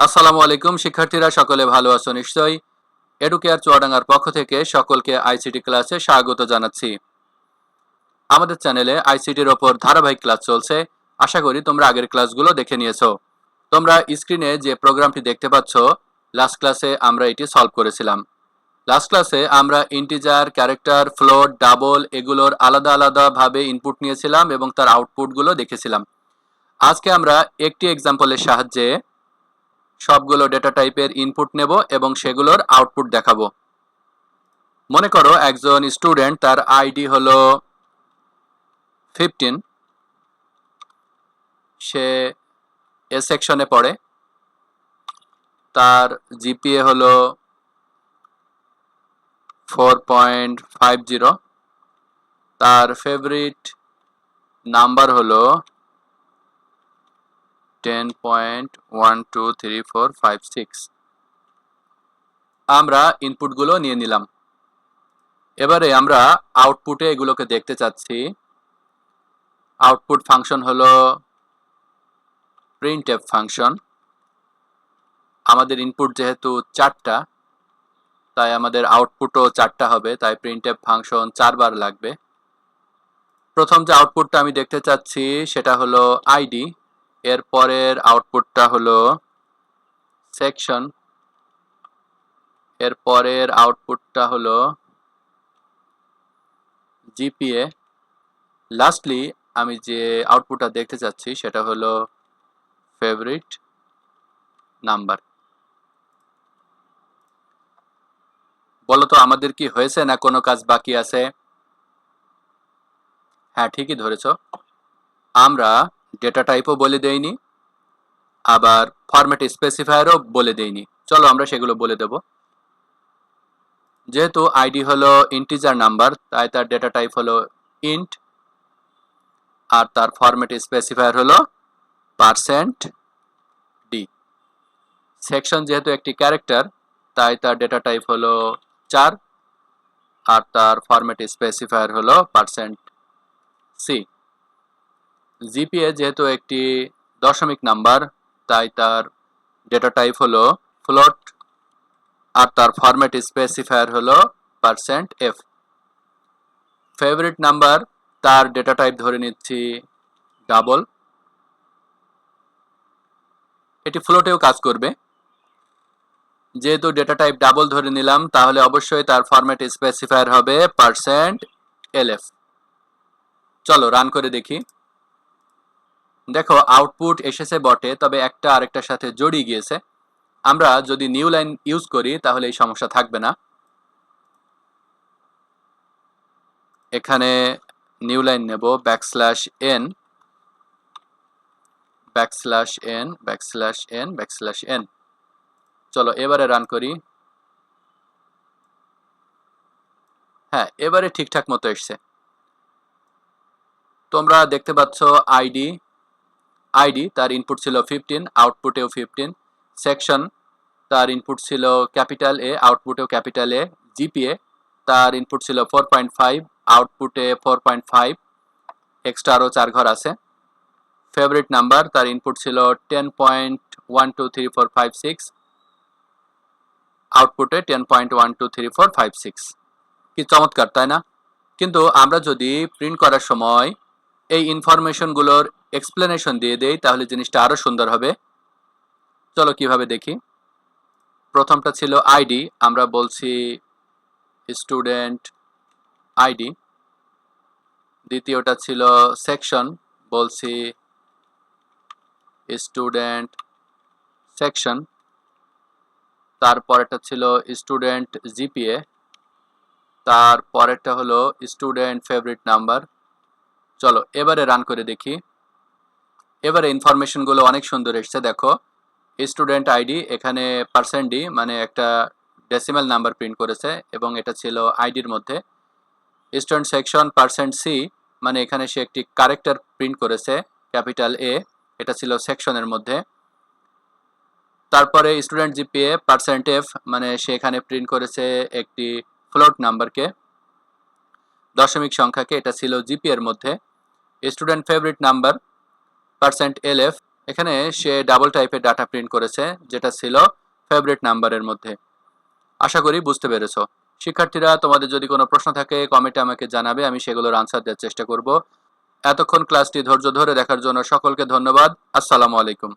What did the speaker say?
আসসালামু আলাইকুম, শিক্ষার্থীরা, সকলে ভালো আছো নিশ্চয়ই? এডুকেয়ার চুয়াডাঙ্গার পক্ষ থেকে সকলকে আইসিটি ক্লাসে স্বাগত জানাচ্ছি। আমাদের চ্যানেলে আইসিটির ওপর ধারাবাহিক ক্লাস চলছে। আশা করি তোমরা আগের ক্লাসগুলো দেখে নিয়েছো। তোমরা স্ক্রিনে যে প্রোগ্রামটি দেখতে পাচ্ছ লাস্ট ক্লাসে আমরা এটি সলভ করেছিলাম। লাস্ট ক্লাসে আমরা ইন্টিজার ক্যারেক্টার ফ্লোট ডাবল এগুলোর আলাদা আলাদাভাবে ইনপুট নিয়েছিলাম এবং তার আউটপুটগুলো দেখেছিলাম। আজকে আমরা একটি এক্সাম্পলের সাহায্যে সবগুলো ডেটা টাইপের ইনপুট নেব এবং সেগুলোর আউটপুট দেখাবো। মনে করো একজন স্টুডেন্ট তার আইডি হলো ফিফটিন সে এ সেকশনে পড়ে, তার জিপিএ হলো ফোর পয়েন্ট ফাইভ জিরো তার ফেভারিট নাম্বার হলো ten point one two three four five six আমরা ইনপুটগুলো নিয়ে নিলাম। এবারে আমরা আউটপুটে এগুলোকে দেখতে চাচ্ছি। আউটপুট ফাংশন হলো প্রিন্ট এফ ফাংশন আমাদের ইনপুট যেহেতু চারটা, তাই আমাদের আউটপুটও চারটা হবে, তাই প্রিন্ট এফ ফাংশন চারবার লাগবে। প্রথম যে আউটপুটটা আমি দেখতে চাচ্ছি, সেটা হলো আইডি এর পরের আউটপুটটা হলো সেকশন। এর পরের আউটপুটটা হলো জিপিএ। লাস্টলি আমি যে আউটপুটটা দেখতে চাচ্ছি সেটা হলো ফেভারিট নাম্বার। বলো তো, আমাদের কি হয়েছে না কোনো কাজ বাকি আছে? হ্যাঁ ঠিকই ধরেছ। আমরা ডেটা টাইপও বলে দেইনি, আবার ফরম্যাট স্পেসিফায়ারও বলে দেইনি। চলো আমরা সেগুলো বলে দেব। যেহেতু আইডি হলো ইন্টিজার নাম্বার তাই তার ডেটা টাইপ হলো ইন্ট আর তার ফরম্যাট স্পেসিফায়ার হলো পার্সেন্ট ডি সেকশন যেহেতু একটি ক্যারেক্টার তাই তার ডেটা টাইপ হলো চার, আর তার ফরম্যাট স্পেসিফায়ার হলো পার্সেন্ট সি জিপিএ যেহেতু একটি দশমিক নাম্বার, তাই তার ডেটা টাইপ হলো ফ্লোট আর তার ফরম্যাট স্পেসিফায়ার হলো পার্সেন্ট এফ ফেভারিট নাম্বার তার ডেটা টাইপ ধরে নিচ্ছি ডাবল এটি ফ্লোটেও কাজ করবে। যেহেতু ডেটা টাইপ ডাবল ধরে নিলাম, তাহলে অবশ্যই তার ফরম্যাট স্পেসিফায়ার হবে পার্সেন্ট এলএফ চলো রান করে দেখি। দেখো আউটপুট এসেছে বটে, তবে একটা আরেকটার সাথে জড়িয়ে গিয়েছে। আমরা যদি নিউ লাইন ইউজ করি, তাহলে এই সমস্যা থাকবে না। এখানে নিউ লাইন নেব backslash N backslash N backslash N backslash N চলো, এবারে রান করি। হ্যাঁ এবারে ঠিকঠাক মতো এসছে। তোমরা দেখতে পাচ্ছ আইডি আইডি তার ইনপুট ছিল ফিফটিন আউটপুটেও ফিফটিন সেকশন তার ইনপুট ছিল ক্যাপিটাল এ আউটপুটেও ক্যাপিটাল এ জিপিএ তার ইনপুট ছিল ফোর পয়েন্ট ফাইভ আউটপুটে ফোর পয়েন্ট ফাইভ এক্সট্রা আরও চার ঘর আছে। ফেভারিট নাম্বার তার ইনপুট ছিল ten point one two three four five six আউটপুটে ten point one two three four five six কি চমৎকার, তাই না? কিন্তু আমরা যদি প্রিন্ট করার সময় এই ইনফরমেশনগুলোর এক্সপ্লেনেশন দিয়ে দেই, তাহলে জিনিসটা আরও সুন্দর হবে। চলো কীভাবে দেখি। প্রথমটা ছিল আইডি আমরা বলছি স্টুডেন্ট আইডি দ্বিতীয়টা ছিল সেকশন বলছি স্টুডেন্ট সেকশন তারপরেরটা ছিল স্টুডেন্ট জিপিএ তারপরেরটা হলো স্টুডেন্ট ফেভারিট নাম্বার চলো, এবারে রান করে দেখি। এবারে ইনফরমেশনগুলো অনেক সুন্দর এসছে, দেখো। স্টুডেন্ট আইডি এখানে পার্সেন্ট মানে একটা ডেসিমাল নাম্বার প্রিন্ট করেছে, এবং এটা ছিল আইডির মধ্যে। স্টুডেন্ট সেকশন পার্সেন্ট সি মানে এখানে সে একটি কারেক্টার প্রিন্ট করেছে ক্যাপিটাল এ এটা ছিল সেকশনের মধ্যে। তারপরে স্টুডেন্ট জিপিএ পার্সেন্ট এফ মানে সে এখানে প্রিন্ট করেছে একটি ফ্লোট নাম্বারকে দশমিক সংখ্যাকে, এটা ছিল জিপি এর মধ্যে। Student favourite number percent LF এখানে সে ডাবল টাইপের ডাটা প্রিন্ট করেছে, যেটা ছিল ফেভারিট নাম্বারের মধ্যে। আশা করি বুঝতে পেরেছ। শিক্ষার্থীরা, তোমাদের যদি কোনো প্রশ্ন থাকে কমেন্টে আমাকে জানাবে, আমি সেগুলোর আনসার দেওয়ার চেষ্টা করব। এতক্ষণ ক্লাসটি ধৈর্য ধরে দেখার জন্য সকলকে ধন্যবাদ। আসসালামু আলাইকুম।